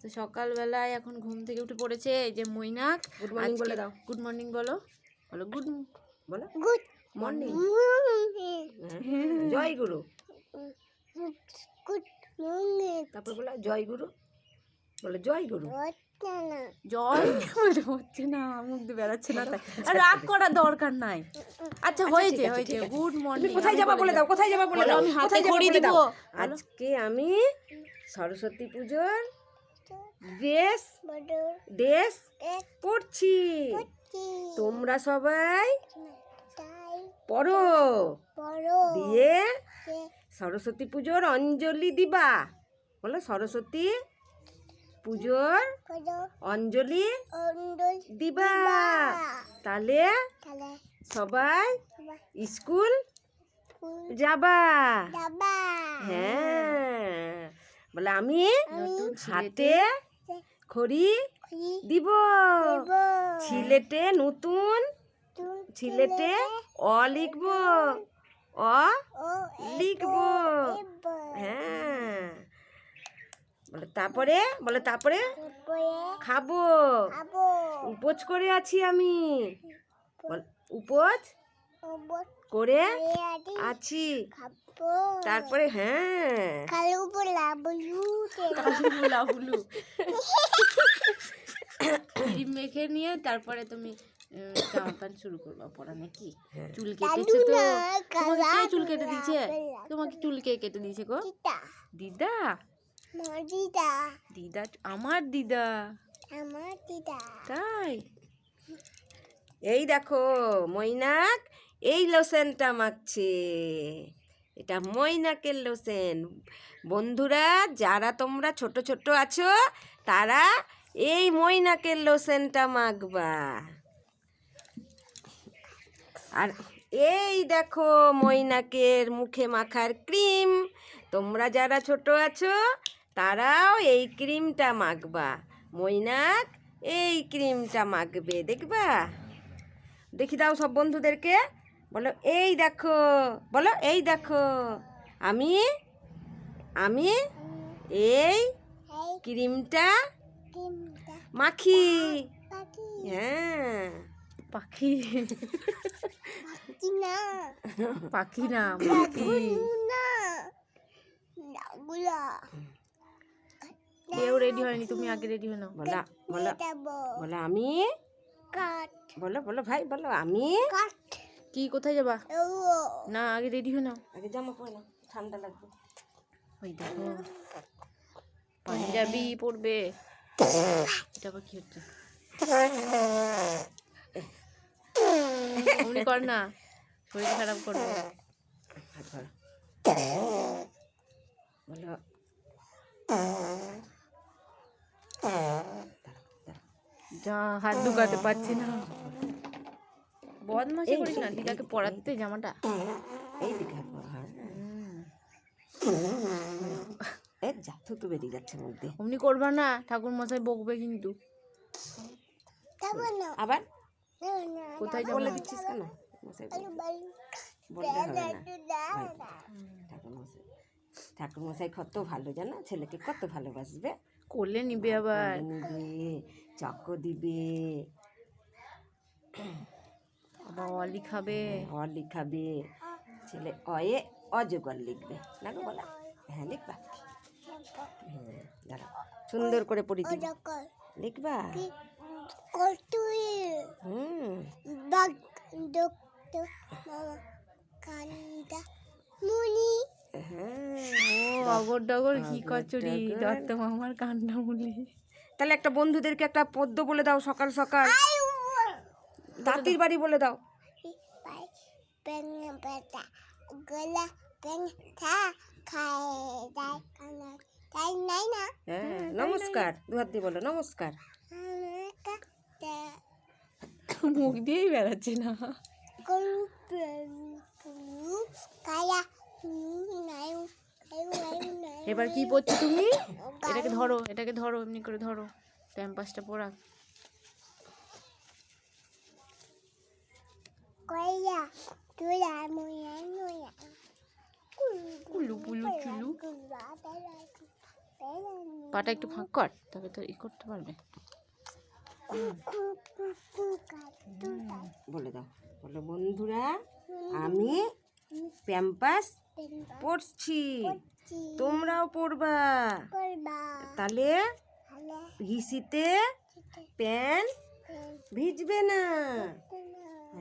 তো সকালবেলায় এখন ঘুম থেকে উঠে পড়েছে এই যে মৈনাক। গুড মর্নিং বলে দাও। গুড মর্নিং বলো। বলো গুড বলো। গুড মর্নিং জয় গুরু। গুড মর্নিং তারপর বলো জয় গুরু। বলো জয় গুরু। হচ্ছে না। জল হচ্ছে না মুখ দিয়ে বেড়াচ্ছে না তাই। আর রাগ করার দরকার নাই। আচ্ছা হয়েছে হয়েছে। গুড মর্নিং কোথায় যাবা বলে দাও কোথায় যাবা বলে দাও? আমি হাতে বলে দিব। আজকে আমি সরস্বতী পুজোর ড্রেস ড্রেস কি তোমরা সবাই পড়ো। দিয়ে সরস্বতী পুজোর অঞ্জলি দিবা। বলো সরস্বতী পুজোর অঞ্জলি দিবা। তাহলে সবাই স্কুল যাবা। হ্যাঁ। বলে আমি নতুন হাতে খড়ি দিব। ছিলেটে নতুন ছিলেটে অ লিখব। অ লিখব। হ্যাঁ। বলে তারপরে? বলে তারপরে খাব। উপোস করে আছি আমি। উপোস করে আছি। খাব। তারপরে হ্যাঁ। কালু বলা বলু বুলা ক্রিম মেখে নিয়ে তারপরে তুমি জামা প্যান্ট শুরু করবা পরা নাকি? চুল কেটেছো তো। তোমাকে কে চুল কেটে দিয়েছে? তোমাকে চুল কে কেটে দিয়েছে গো? দিদা। দিদা? দিদা। আমার দিদা। আমার দিদা। তাই? এই দেখো মৈনাক এই লোশনটা মাখছে। এটা মৈনাকের লোশন বন্ধুরা, যারা তোমরা ছোট ছোট আছো, তারা এই মৈনাকের লোশনটা মাখবা আর এই দেখো মৈনাকের মুখে মাখার ক্রিম। তোমরা যারা ছোট আছো, তারাও এই ক্রিমটা মাখবা মৈনাক এই ক্রিমটা মাখবে দেখবা? দেখি দাও সব বন্ধুদেরকে। বলো এই দেখো বলো এই দেখো আমি আমি এই ক্রিমটা মাখি। পাখি হ্যাঁ পাখি। পাখি না। পাখি কেউ রেডি হয়নি তুমি আগে রেডি হয়ে নাও। বলা বলো বলো আমি? কাঠ বলো বলো ভাই বলো আমি? কাঠ কি কোথায় যাবা? না আগে রেডি হয়ে নাও। আগে জামা পরে নাও ঠান্ডা লাগবে। ওই দেখো পাঞ্জাবি পরবে। এটা আবার কি হচ্ছে? অমনি কর না শরীর খারাপ করবে। বলো। যা হাত ঢুকাতে পারছি না। বদমাশি করিস না দিদাকে পরাতে জামাটা। এই ধরো, হ্যাঁ। এই যা থুতু বেরিয়ে যাচ্ছে মধ্যে অমনি করবা না ঠাকুর মশাই বকবে কিন্তু। আবার? কোথায় যাব? বলে দিচ্ছিস কেন? মশাই ঠাকুর মশাই ঠাকুর মশাই কত ভালো জানো? ছেলেকে কত ভালোবাসবে? করলে নিবে আবার কোলে নিবে চক দিবে। আবার অলি খাবে অ লিখাবে। ছেলে অয়ে অজগর লিখবে। না গো বলা? হ্যাঁ লিখবা। দাঁড়াও সুন্দর করে পড়ি দিবি লিখবা? হুম। মুনি হ্যাঁ। ও অগর ডগর ঘি কচুরি দত্ত মামার কান্না মুলি তাহলে একটা বন্ধুদেরকে একটা পদ্য বলে দাও সকাল সকাল। দাঁতির বাড়ি বলে দাও। না হ্যাঁ নমস্কার। দু হাত দিয়ে বলো নমস্কার। মুখ দিয়েই বেড়াচ্ছে না। এবার কি পড়ছো তুমি? এটাকে ধরো এটাকে ধরো এমনি করে ধরো। ক্যাম্পাসটা পড়া কুলু চুলু। পাটা একটু ফাঁক কর তবে তো ই করতে পারবে। বলে দাও। বলো বন্ধুরা আমি প্যাম্পাস পড়ছি তোমরাও পড়বা তাহলে হিসিতে প্যান ভিজবে না।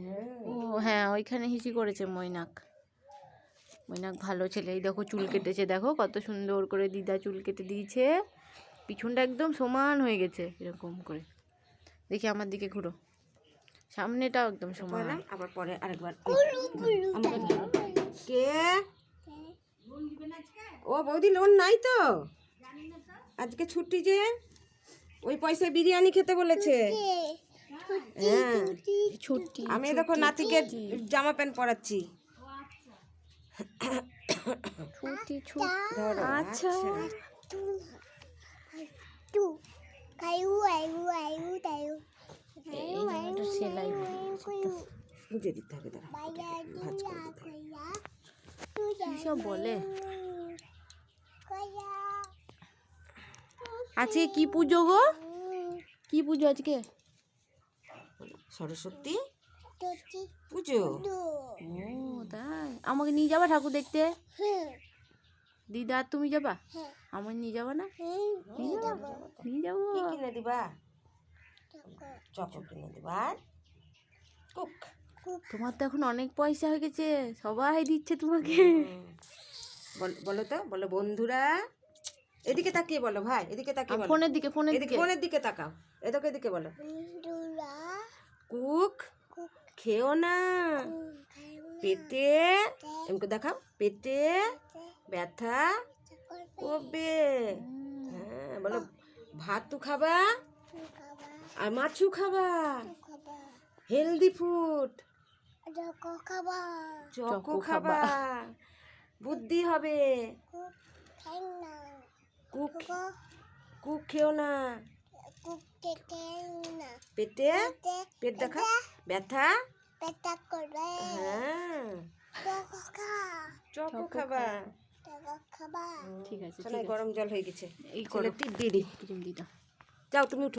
হ্যাঁ। ও হ্যাঁ ওইখানে হিসি করেছে মৈনাক। মৈনাক ভালো ছেলে এই দেখো চুল কেটেছে দেখো কত সুন্দর করে দিদা চুল কেটে দিয়েছে। পিছনটা একদম সমান হয়ে গেছে এরকম করে। দেখি আমার দিকে ঘুরো। সামনেটাও একদম সমান। আবার পরে আরেকবার। কে? ও বৌদি লোন নাই তো। আজকে ছুটি যে। ওই পয়সায় বিরিয়ানি খেতে বলেছে। হ্যাঁ। ছুটি আমি দেখো নাতিকে জামা প্যান্ট পরাচ্ছি। ছুটি ছুটি। ধরো আচ্ছা। এই জামাটা সেলাই দিতে হবে ভাজ করে সব বলে? আজকে কি পুজো গো? কি পুজো আজকে? সরস্বতী পুজো? ও তাই? আমাকে নিয়ে যাবা ঠাকুর দেখতে? দিদা আর তুমি যাবা? আমাকে নিয়ে যাবা না? নিয়ে যাব? নিয়ে যাব। কি কিনে দিবা? চকো কিনে দিবা। আর কুক। তোমার তো এখন অনেক পয়সা হয়ে গেছে সবাই দিচ্ছে তোমাকে। বল- বলো তো বলো বন্ধুরা। এদিকে তাকিয়ে বলো ভাই এদিকে তাকিয়ে বলো। ফোনের দিকে ফোনের দিকে। ফোনের দিকে তাকাও। এদিকে এদিকে বলো। কুক খেও না। পেটে এমকে দেখাও। পেটে ব্যথা করবে। হ্যাঁ বলো ভাতু খাবা আর মাছু খাবা। হেলদি ফুড চকো খাবা বুদ্ধি হবে। কুক কুক খেও না। পেটে? পেট দেখা? ব্যথা? পেটা করবে হ্যাঁ। চকো খাবা খাবা ঠিক আছে গরম জল হয়ে গেছে। এই করো। টিপ দিয়ে দিই যাও তুমি উঠো।